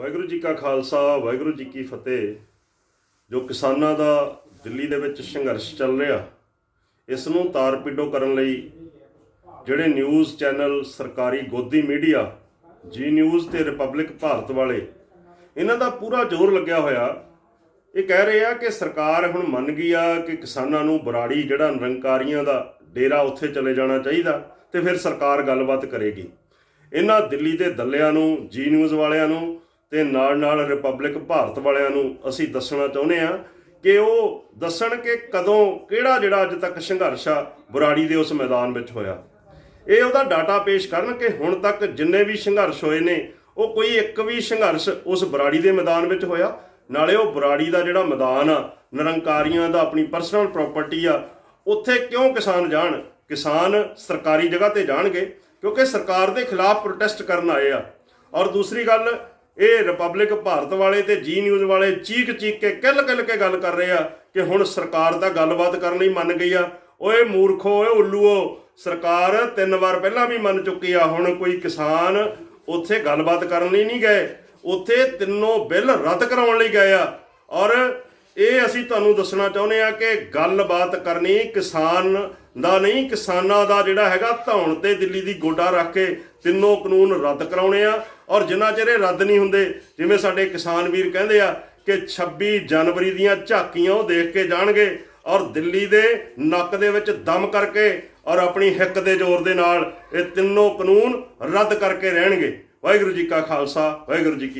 ਵਾਹਿਗੁਰੂ ਜੀ ਕਾ ਖਾਲਸਾ, ਵਾਹਿਗੁਰੂ ਜੀ ਕੀ ਫਤਿਹ। ਜੋ ਕਿਸਾਨਾਂ ਦਾ ਦਿੱਲੀ ਦੇ ਵਿੱਚ ਸੰਘਰਸ਼ ਚੱਲ ਰਿਹਾ, ਇਸ ਨੂੰ ਤਾਰਪਿਡੋ ਕਰਨ ਲਈ ਜਿਹੜੇ ਨਿਊਜ਼ ਚੈਨਲ ਸਰਕਾਰੀ ਗੋਦੀ ਮੀਡੀਆ, ਜੀ ਨਿਊਜ਼ ਤੇ ਰਿਪਬਲਿਕ ਭਾਰਤ ਵਾਲੇ, ਇਹਨਾਂ ਦਾ ਪੂਰਾ ਜ਼ੋਰ ਲੱਗਿਆ ਹੋਇਆ। ਇਹ ਕਹਿ ਰਹੇ ਆ ਕਿ ਸਰਕਾਰ ਹੁਣ ਮੰਨ ਗਈ ਆ ਕਿ ਕਿਸਾਨਾਂ ਨੂੰ ਬਰਾੜੀ ਜਿਹੜਾ ਨਿਰੰਕਾਰੀਆਂ ਦਾ ਡੇਰਾ ਉੱਥੇ ਚਲੇ ਜਾਣਾ ਚਾਹੀਦਾ ਤੇ ਫਿਰ ਸਰਕਾਰ ਗੱਲਬਾਤ ਕਰੇਗੀ। ਇਹਨਾਂ ਦਿੱਲੀ ਦੇ ਦੱਲਿਆਂ ਨੂੰ, ਜੀ ਨਿਊਜ਼ ਵਾਲਿਆਂ ਨੂੰ ਤੇ ਨਾਲ ਨਾਲ ਰਿਪਬਲਿਕ ਭਾਰਤ ਵਾਲਿਆਂ ਨੂੰ ਅਸੀਂ ਦੱਸਣਾ ਚਾਹੁੰਦੇ ਆ ਕਿ ਉਹ ਦੱਸਣ ਕਿ ਕਦੋਂ, ਕਿਹੜਾ ਜਿਹੜਾ ਅੱਜ ਤੱਕ ਸੰਘਰਸ਼ ਆ ਬੁਰਾੜੀ ਦੇ ਉਸ ਮੈਦਾਨ ਵਿੱਚ ਹੋਇਆ। ਇਹ ਉਹਦਾ ਡਾਟਾ ਪੇਸ਼ ਕਰਨ ਕਿ ਹੁਣ ਤੱਕ ਜਿੰਨੇ ਵੀ ਸੰਘਰਸ਼ ਹੋਏ ਨੇ, ਉਹ ਕੋਈ ਇੱਕ ਵੀ ਸੰਘਰਸ਼ ਉਸ ਬੁਰਾੜੀ ਦੇ ਮੈਦਾਨ ਵਿੱਚ ਹੋਇਆ। ਨਾਲੇ ਉਹ ਬੁਰਾੜੀ ਦਾ ਜਿਹੜਾ ਮੈਦਾਨ ਆ, ਨਿਰੰਕਾਰੀਆਂ ਦਾ, ਆਪਣੀ ਪਰਸਨਲ ਪ੍ਰਾਪਰਟੀ ਆ, ਉੱਥੇ ਕਿਉਂ ਕਿਸਾਨ ਜਾਣ? ਕਿਸਾਨ ਸਰਕਾਰੀ ਜਗ੍ਹਾ ਤੇ ਜਾਣਗੇ, ਕਿਉਂਕਿ ਸਰਕਾਰ ਦੇ ਖਿਲਾਫ ਪ੍ਰੋਟੈਸਟ ਕਰਨ ਆਏ ਆ। ਔਰ ਦੂਸਰੀ ਗੱਲ ਇਹ ਰਿਪਬਲਿਕ ਭਾਰਤ ਵਾਲੇ ਤੇ ਜੀ ਨਿਊਜ਼ ਵਾਲੇ ਚੀਕ ਚੀਕ ਕੇ, ਕਿੱਲ ਕਿੱਲ ਕੇ ਗੱਲ ਕਰ ਰਹੇ ਆ ਕਿ ਹੁਣ ਸਰਕਾਰ ਤਾਂ ਗੱਲਬਾਤ ਕਰਨ ਲਈ ਮੰਨ ਗਈ ਆ। ਓਏ ਮੂਰਖੋ, ਓਏ ਉੱਲੂਓ, ਸਰਕਾਰ ਤਿੰਨ ਵਾਰ ਪਹਿਲਾਂ ਵੀ ਮੰਨ ਚੁੱਕੀ ਆ, ਹੁਣ ਕੋਈ ਕਿਸਾਨ ਉੱਥੇ ਗੱਲਬਾਤ ਕਰਨ ਲਈ ਨਹੀਂ ਗਏ। ਉੱਥੇ ਤਿੰਨੋਂ ਬਿੱਲ ਰੱਦ ਕਰਾਉਣ ਲਈ ਗਏ ਆ। ਔਰ ਇਹ ਅਸੀਂ ਤੁਹਾਨੂੰ ਦੱਸਣਾ ਚਾਹੁੰਦੇ ਆ ਕਿ ਗੱਲਬਾਤ ਕਰਨੀ ਕਿਸਾਨ ਦਾ ਨਹੀਂ, ਕਿਸਾਨਾਂ ਦਾ ਜਿਹੜਾ ਹੈਗਾ ਧੌਣ ਤੇ ਦਿੱਲੀ ਦੀ ਗੋਡਾ ਰੱਖ ਕੇ ਤਿੰਨੋਂ ਕਾਨੂੰਨ ਰੱਦ ਕਰਾਉਣੇ ਆ। ਔਰ ਜਿੰਨਾ ਚਿਰ ਇਹ ਰੱਦ ਨਹੀਂ ਹੁੰਦੇ, ਜਿਵੇਂ ਸਾਡੇ ਕਿਸਾਨ ਵੀਰ ਕਹਿੰਦੇ ਆ ਕਿ 26 ਜਨਵਰੀ ਦੀਆਂ ਝਾਕੀਆਂ ਉਹ ਦੇਖ ਕੇ ਜਾਣਗੇ ਔਰ ਦਿੱਲੀ ਦੇ ਨੱਕ ਦੇ ਵਿੱਚ ਦਮ ਕਰਕੇ ਔਰ ਆਪਣੀ ਹਿੱਕ ਦੇ ਜ਼ੋਰ ਦੇ ਨਾਲ ਇਹ ਤਿੰਨੋਂ ਕਾਨੂੰਨ ਰੱਦ ਕਰਕੇ ਰਹਿਣਗੇ। ਵਾਹਿਗੁਰੂ ਜੀ ਕਾ ਖਾਲਸਾ, ਵਾਹਿਗੁਰੂ ਜੀ ਕੀ